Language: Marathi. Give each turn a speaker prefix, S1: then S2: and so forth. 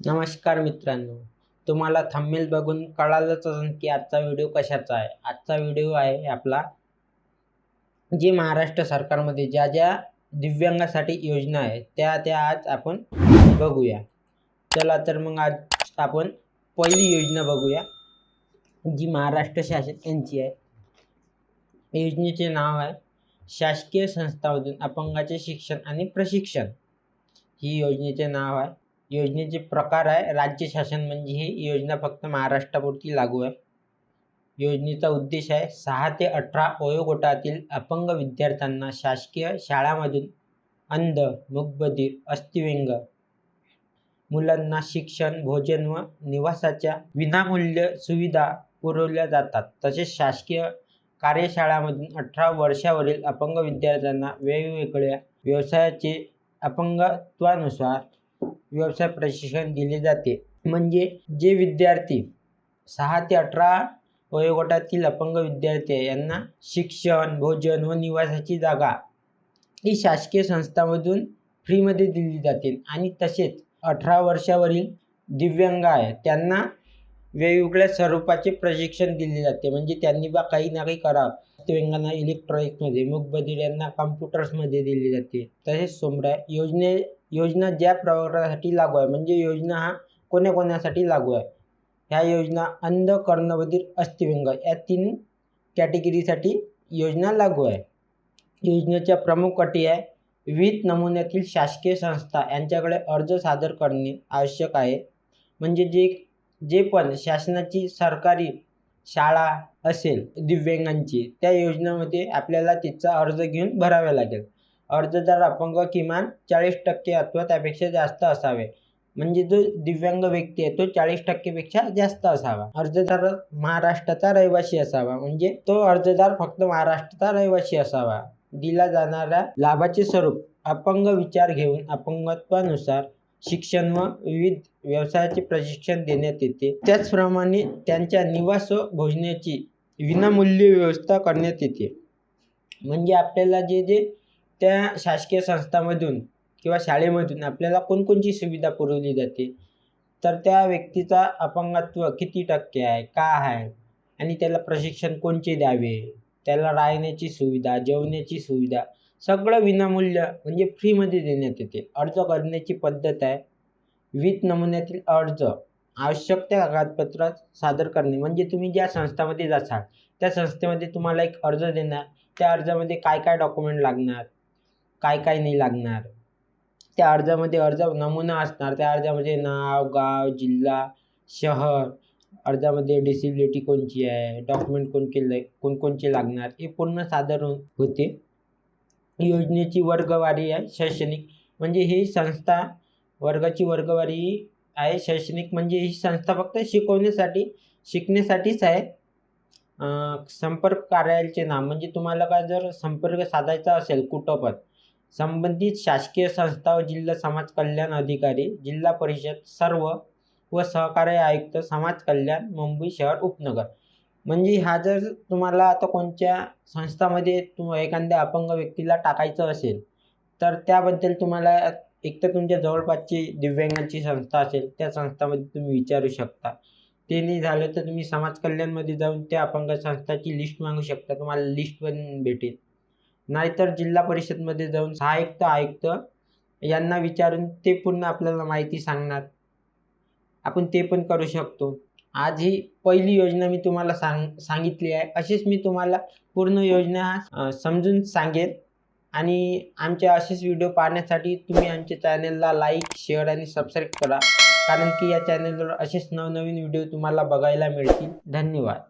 S1: नमस्कार मित्रांनो तुम्हाला थंबनेल बघून कळालंच असेल की आजचा व्हिडिओ कशाचा आहे. आजचा व्हिडिओ आहे आपला जे महाराष्ट्र सरकारमध्ये ज्या ज्या दिव्यांगासाठी योजना आहे त्या त्या आज आपण बघूया. चला तर मग आज आपण पहिली योजना बघूया जी महाराष्ट्र शासन यांची आहे. योजनेचे नाव आहे शासकीय संस्थामधून अपंगाचे शिक्षण आणि प्रशिक्षण. ही योजनेचे नाव आहे योजनेचे प्रकार आहे. राज्य शासन म्हणजे ही योजना फक्त महाराष्ट्रापुरती लागू आहे. योजनेचा उद्देश आहे सहा ते अठरा वयोगटातील अपंग विद्यार्थ्यांना शासकीय शाळांमधून अंध मूकबधिर अस्थिव्यंग मुलांना शिक्षण भोजन व निवासाच्या विनामूल्य सुविधा पुरवल्या जातात. तसेच शासकीय कार्यशाळांमधून अठरा वर्षावरील अपंग विद्यार्थ्यांना वेगवेगळ्या व्यवसायाचे अपंगत्वानुसार व्यवसाय प्रशिक्षण दिले जाते. म्हणजे जे विद्यार्थी सहा ते अठरा वयोगटातील अपंग विद्यार्थी आहे यांना शिक्षण भोजन व निवासाची जागा ही शासकीय संस्थांमधून फ्रीमध्ये दिली जाते. आणि तसेच अठरा वर्षावरील दिव्यांग आहे त्यांना वेगवेगळ्या स्वरूपाचे प्रशिक्षण दिले जाते. म्हणजे त्यांनी बा काही ना काही करावं. दिव्यांगांना इलेक्ट्रॉनिक्समध्ये मूकबधिर यांना कम्प्युटर्समध्ये दिली जाते. तसेच सोमरा योजने योजना ज्या प्रवर्गासाठी लागू आहे म्हणजे योजना हा कोण्या कोणासाठी लागू आहे? ह्या योजना अंध कर्णवधीर अस्थिव्यंग या तीन कॅटेगरीसाठी योजना लागू आहे. योजनेच्या प्रमुख अटी आहे विविध नमुन्यातील शासकीय संस्था यांच्याकडे अर्ज सादर करणे आवश्यक आहे. म्हणजे जे जे पण शासनाची सरकारी शाळा असेल दिव्यांगांची त्या योजनेमध्ये आपल्याला तिचा अर्ज घेऊन भरावा लागेल. अर्जदार अपंग किमान चाळीस टक्के अथवा त्यापेक्षा जास्त असावे. म्हणजे जो दिव्यांग व्यक्ती आहे तो चाळीस टक्केपेक्षा जास्त असावा. अर्जदार महाराष्ट्राचा रहिवासी असावा. म्हणजे तो अर्जदार फक्त महाराष्ट्राचा रहिवासी असावा. दिला जाणाऱ्या लाभाचे स्वरूप अपंग विचार घेऊन अपंगत्वानुसार शिक्षण व विविध व्यवसायाचे प्रशिक्षण देण्यात येते. त्याचप्रमाणे त्यांच्या निवास व भोजनाची विनामूल्य व्यवस्था करण्यात येते. म्हणजे आपल्याला जे जे त्या शासकीय संस्थामधून किंवा शाळेमधून आपल्याला कोणकोणची सुविधा पुरवली जाते? तर त्या व्यक्तीचा अपंगत्व किती टक्के आहे? का आहे? आणि त्याला प्रशिक्षण कोणचे द्यावे? त्याला राहण्याची सुविधा जेवण्याची सुविधा सगळं विनामूल्य म्हणजे फ्रीमध्ये देण्यात येते. अर्ज करण्याची पद्धत आहे. विविध नमुन्यातील अर्ज आवश्यक त्या कागदपत्रात सादर करणे. म्हणजे तुम्ही ज्या संस्थामध्ये जासाल त्या संस्थेमध्ये तुम्हाला एक अर्ज देणार. त्या अर्जामध्ये काय काय डॉक्युमेंट लागणार? काय काय नाही लागणार. त्या अर्जामध्ये अर्ज नमुना असणार. त्या अर्जामध्ये नाव गाव जिल्हा शहर अर्जामध्ये डिसेबिलिटी कोणची आहे डॉक्युमेंट कोणते कोणकोणचे लागणार हे पूर्ण सादर होते. योजनेची वर्गवारी आहे शैक्षणिक. म्हणजे ही संस्था वर्गाची वर्गवारी आहे शैक्षणिक. म्हणजे ही संस्था फक्त शिकवण्यासाठी शिकण्यासाठीच आहे. संपर्क कार्यालयाचे नाव. म्हणजे तुम्हाला काय जर संपर्क साधायचा असेल कुठं पण संबंधित शासकीय संस्था व जिल्हा समाज कल्याण अधिकारी जिल्हा परिषद सर्व व सहकार्य आयुक्त समाज कल्याण मुंबई शहर उपनगर. म्हणजे हा जर तुम्हाला आता कोणत्या संस्थामध्ये तुम एखाद्या अपंग व्यक्तीला टाकायचं असेल तर त्याबद्दल तुम्हाला एक तर तुमच्या जवळपासची दिव्यांगांची संस्था असेल त्या संस्थामध्ये तुम्ही विचारू शकता. ते नाही झालं तर तुम्ही समाज कल्याणमध्ये जाऊन त्या अपंग संस्थाची लिस्ट मागू शकता. तुम्हाला लिस्ट पण भेटेल. नाहीतर जिल्हा परिषदमध्ये जाऊन सहाय्यक्त आयुक्त यांना विचारून ते पूर्ण आपल्याला माहिती सांगणार. आपण ते पण करू शकतो. आज ही पहिली योजना मी तुम्हाला सांग सांगितली आहे. अशीच मी तुम्हाला पूर्ण योजना समजून सांगेन आणि आमचे असेच व्हिडिओ पाहण्यासाठी तुम्ही आमच्या चॅनलला लाईक शेअर आणि सबस्क्राईब करा. कारण की या चॅनलवर असेच नवनवीन व्हिडिओ तुम्हाला बघायला मिळतील. धन्यवाद.